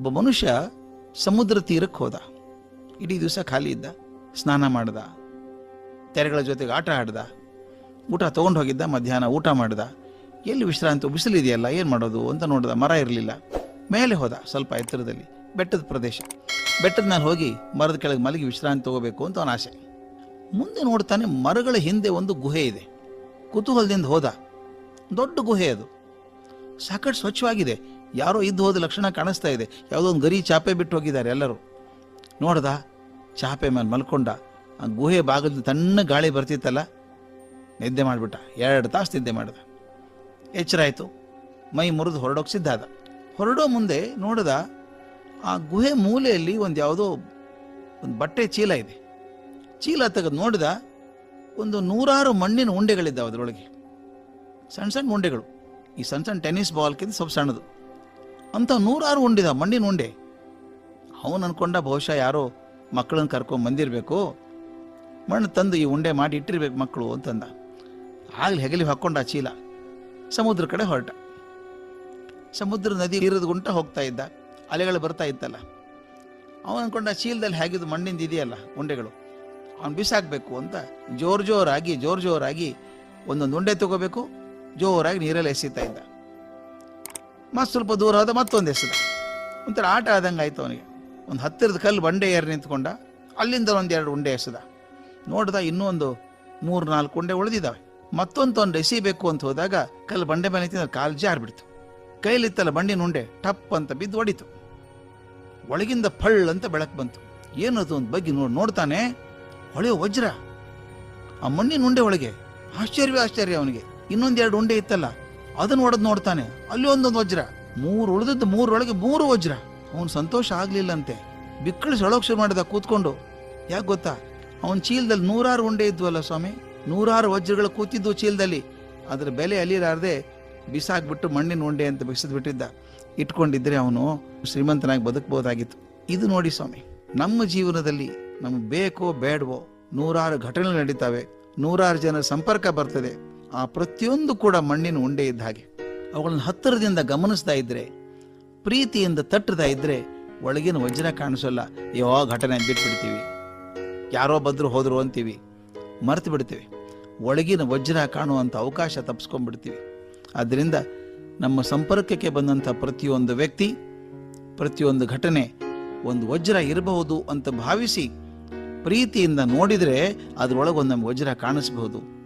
ಒಬ್ಬ ಮನುಷ್ಯ ಸಮುದ್ರ ತೀರಕ್ಕೆ ಹೋದ. ಇಡೀ ದಿವಸ ಖಾಲಿ ಇದ್ದ, ಸ್ನಾನ ಮಾಡ್ದ, ತೆರೆಗಳ ಜೊತೆಗೆ ಆಟ ಆಡ್ದ, ಊಟ ತೊಗೊಂಡು ಹೋಗಿದ್ದ, ಮಧ್ಯಾಹ್ನ ಊಟ ಮಾಡ್ದ. ಎಲ್ಲಿ ವಿಶ್ರಾಂತಿ ಬಿಸಿಲಿದೆಯಲ್ಲ ಏನು ಮಾಡೋದು ಅಂತ ನೋಡ್ದ, ಮರ ಇರಲಿಲ್ಲ. ಮೇಲೆ ಹೋದ, ಸ್ವಲ್ಪ ಎತ್ತರದಲ್ಲಿ, ಬೆಟ್ಟದ ಪ್ರದೇಶ. ಬೆಟ್ಟದ ಮೇಲೆ ಹೋಗಿ ಮರದ ಕೆಳಗೆ ಮಲಗಿ ವಿಶ್ರಾಂತಿ ತಗೋಬೇಕು ಅಂತ ಅವನ ಆಸೆ. ಮುಂದೆ ನೋಡ್ತಾನೆ ಮರಗಳ ಹಿಂದೆ ಒಂದು ಗುಹೆ ಇದೆ. ಕುತೂಹಲದಿಂದ ಹೋದ. ದೊಡ್ಡ ಗುಹೆ ಅದು. ಸಾಕಷ್ಟು ಸ್ವಚ್ಛವಾಗಿದೆ. ಯಾರೋ ಇದ್ದು ಹೋದ ಲಕ್ಷಣ ಕಾಣಿಸ್ತಾ ಇದೆ. ಯಾವುದೋ ಒಂದು ಗರಿ ಚಾಪೆ ಬಿಟ್ಟು ಹೋಗಿದ್ದಾರೆ ಎಲ್ಲರೂ. ನೋಡ್ದ? ಚಾಪೆ ಮೇಲೆ ಮಲ್ಕೊಂಡ. ಆ ಗುಹೆ ಭಾಗದಿಂದ ತಣ್ಣ ಗಾಳಿ ಬರ್ತಿತ್ತಲ್ಲ? ನಿದ್ದೆ ಮಾಡಿಬಿಟ್ಟ. ಎರಡು ತಾಸು ನಿದ್ದೆ ಮಾಡಿದ. ಎಚ್ಚರ ಆಯಿತು ಮೈ ಮುರಿದು ಹೊರಡೋಕೆ ಸಿದ್ಧ ಆದ. ಹೊರಡೋ ಮುಂದೆ ನೋಡಿದ, ಆ ಗುಹೆ ಮೂಲೆಯಲ್ಲಿ ಒಂದು ಯಾವುದೋ ಒಂದು ಬಟ್ಟೆ ಚೀಲ ಇದೆ. ಚೀಲ ತೆಗೆದು ನೋಡಿದ, ಒಂದು ನೂರಾರು ಮಣ್ಣಿನ ಉಂಡೆಗಳಿದ್ದಾವೆ ಅದರೊಳಗೆ. ಸಣ್ಣ ಸಣ್ಣ ಉಂಡೆಗಳು. ಈ ಸಣ್ಣ ಸಣ್ಣ ಟೆನ್ನಿಸ್ ಬಾಲ್ಕಿಂತ ಸ್ವಲ್ಪ ಸಣ್ಣದು. ಅಂತ ನೂರಾರು ಉಂಡಿದ, ಮಣ್ಣಿನ ಉಂಡೆ. ಅವನು ಅನ್ಕೊಂಡ ಬಹುಶಃ ಯಾರೋ ಮಕ್ಕಳನ್ನ ಕರ್ಕೊಂಡು ಬಂದಿರಬೇಕು. ಮಣ್ಣು ತಂದು ಈ ಉಂಡೆ ಮಾಡಿ ಇಟ್ಟಿರ್ಬೇಕು ಮಕ್ಕಳು ಅಂತಂದ. ಆಗಲಿ ಹೆಗಲಿ ಹಾಕ್ಕೊಂಡ ಚೀಲ. ಸಮುದ್ರ ಕಡೆ ಹೊರಟ. ಸಮುದ್ರ ನದಿ ಇರೋದು ಗುಂಟ ಹೋಗ್ತಾ ಇದ್ದ. ಅಲೆಗಳು ಬರ್ತಾ ಇತ್ತಲ್ಲ. ಅವನು ಅನ್ಕೊಂಡ ಚೀಲದಲ್ಲಿ ಹೇಗಿದ್ದು ಮಣ್ಣಿಂದ ಇದೆಯಲ್ಲ ಉಂಡೆಗಳು. ಅವನು ಬಿಸಾಕಬೇಕು ಅಂತ ಜೋರು ಜೋರಾಗಿ ಜೋರು ಜೋರಾಗಿ ಒಂದೊಂದು ಉಂಡೆ ತಗೋಬೇಕು. ಜೋರಾಗಿ ನೀರಲ್ಲಿ ಎಸೀತಾ ಇದ್ದ. ಮತ್ತೆ ಸ್ವಲ್ಪ ದೂರ ಹೋದ ಮತ್ತೊಂದು ಎಸೆದ. ಒಂಥರ ಆಟ ಆದಂಗೆ ಆಯ್ತು ಅವನಿಗೆ. ಒಂದು ಹತ್ತಿರದ ಕಲ್ಲು ಬಂಡೆ ಏರಿ ನಿಂತ್ಕೊಂಡ. ಅಲ್ಲಿಂದ ಒಂದು ಎರಡು ಉಂಡೆ ಎಸೆದ. ನೋಡ್ದ ಇನ್ನೂ ಒಂದು ಮೂರು ನಾಲ್ಕು ಉಂಡೆ ಉಳಿದಿದ್ದಾವೆ ಮತ್ತೊಂದು ಒಂದು ಎಸಿಬೇಕು ಅಂತ ಹೋದಾಗ ಕಲ್ಲು ಬಂಡೆ ಮೇಲೆ ನಿಂತಿದ್ದ ಕಾಲು ಜಾರ್ಬಿಡ್ತು. ಕೈಲಿತ್ತಲ್ಲ ಬಂಡಿನ ಉಂಡೆ ಟಪ್ ಅಂತ ಬಿದ್ದು ಹೊಡಿತು ಒಳಗಿಂದ ಫಳ್ ಅಂತ ಬೆಳಕು ಬಂತು. ಏನದು ಒಂದು ಬಗ್ಗೆ ನೋಡಿ ನೋಡ್ತಾನೆ, ಹೊಳೆಯೋ ವಜ್ರ, ಆ ಮಣ್ಣಿನ ಉಂಡೆ ಒಳಗೆ. ಆಶ್ಚರ್ಯವೇ ಆಶ್ಚರ್ಯ ಅವನಿಗೆ. ಇನ್ನೊಂದೆರಡು ಉಂಡೆ ಇತ್ತಲ್ಲ ಅದನ್ನ ಹೊಡೆದು ನೋಡ್ತಾನೆ. ಅಲ್ಲಿ ಒಂದೊಂದು ವಜ್ರ. ಮೂರು ಉಳಿದದ್ದು ಮೂರೊಳಗೆ ಮೂರು ವಜ್ರ. ಅವನು ಸಂತೋಷ ಆಗ್ಲಿಲ್ಲಂತೆ. ಬಿಕ್ಕಳಿಸಿ ಒಳಗೆ ಶುರು ಮಾಡಿದ ಕೂತ್ಕೊಂಡು. ಯಾಕೆ ಗೊತ್ತಾ? ಅವನ ಚೀಲದಲ್ಲಿ ನೂರಾರು ಉಂಡೆ ಇದ್ವಲ್ಲ ಸ್ವಾಮಿ? ನೂರಾರು ವಜ್ರಗಳು ಕೂತಿದ್ವು ಚೀಲದಲ್ಲಿ. ಅದ್ರ ಬೆಲೆ ಅಲಿರಾರ್ದೆ ಬಿಸಾಕ್ಬಿಟ್ಟು ಮಣ್ಣಿನ ಉಂಡೆ ಅಂತ ಬಿಸಿದ್ ಬಿಟ್ಟಿದ್ದ ಇಟ್ಕೊಂಡಿದ್ರೆ ಅವನು ಶ್ರೀಮಂತನಾಗಿ ಬದುಕಬಹುದಾಗಿತ್ತು ಇದು ನೋಡಿ ಸ್ವಾಮಿ, ನಮ್ಮ ಜೀವನದಲ್ಲಿ ನಮ್ಗೆ ಬೇಕೋ ಬೇಡವೋ ನೂರಾರು ಘಟನೆಗಳು ನಡೀತಾವೆ. ನೂರಾರು ಜನರ ಸಂಪರ್ಕ ಬರ್ತದೆ. ಆ ಪ್ರತಿಯೊಂದು ಕೂಡ ಮಣ್ಣಿನ ಉಂಡೆ ಇದ್ದ ಹಾಗೆ. ಅವುಗಳನ್ನು ಹತ್ತಿರದಿಂದ ಗಮನಿಸ್ತಾ ಇದ್ರೆ, ಪ್ರೀತಿಯಿಂದ ತಟ್ಟದ ಇದ್ರೆ ಒಳಗಿನ ವಜ್ರ ಕಾಣಿಸೋಲ್ಲ. ಯಾವ ಘಟನೆ ಬಿಟ್ಬಿಡ್ತೀವಿ. ಯಾರೋ ಬದ್ರು ಹೋದ್ರು ಅಂತೀವಿ. ಮರೆತು ಬಿಡ್ತೀವಿ. ಒಳಗಿನ ವಜ್ರ ಕಾಣುವಂಥ ಅವಕಾಶ ತಪ್ಪಿಸ್ಕೊಂಡ್ಬಿಡ್ತೀವಿ ಆದ್ದರಿಂದ ನಮ್ಮ ಸಂಪರ್ಕಕ್ಕೆ ಬಂದಂಥ ಪ್ರತಿಯೊಂದು ವ್ಯಕ್ತಿ, ಪ್ರತಿಯೊಂದು ಘಟನೆ ಒಂದು ವಜ್ರ ಇರಬಹುದು ಅಂತ ಭಾವಿಸಿ ಪ್ರೀತಿಯಿಂದ ನೋಡಿದರೆ ಅದರೊಳಗೆ ಒಂದು ನಮ್ಗೆ ವಜ್ರ ಕಾಣಿಸಬಹುದು.